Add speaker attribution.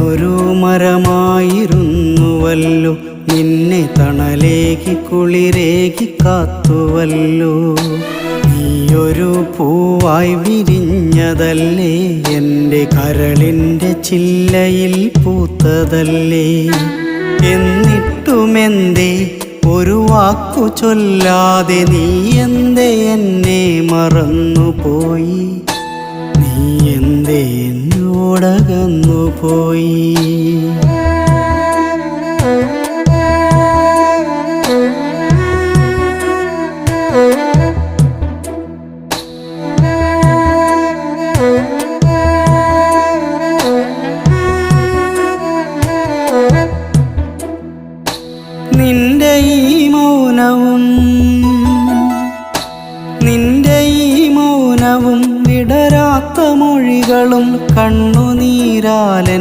Speaker 1: ഞാനൊരു മരമായിരുന്നുവല്ലോ. നിന്നെ തണലേകി കുളിരേകി കാത്തുവല്ലോ. ഒരു പൂവായി വിരിഞ്ഞതല്ലേ. എന്റെ കരളിന്റെ ചില്ലയിൽ പൂത്തതല്ലേ. എന്നിട്ടുമെന്തേ? ഒരു വാക്കു ചൊല്ലാതെ നീ എന്തേ എന്നെ മറന്നുപോയി? നീ എന്തേ എന്നോടകന്നു പോയി. നിന്റെ ഈ മൗനവും മൊഴികളും കണ്ണുനീരാലൻ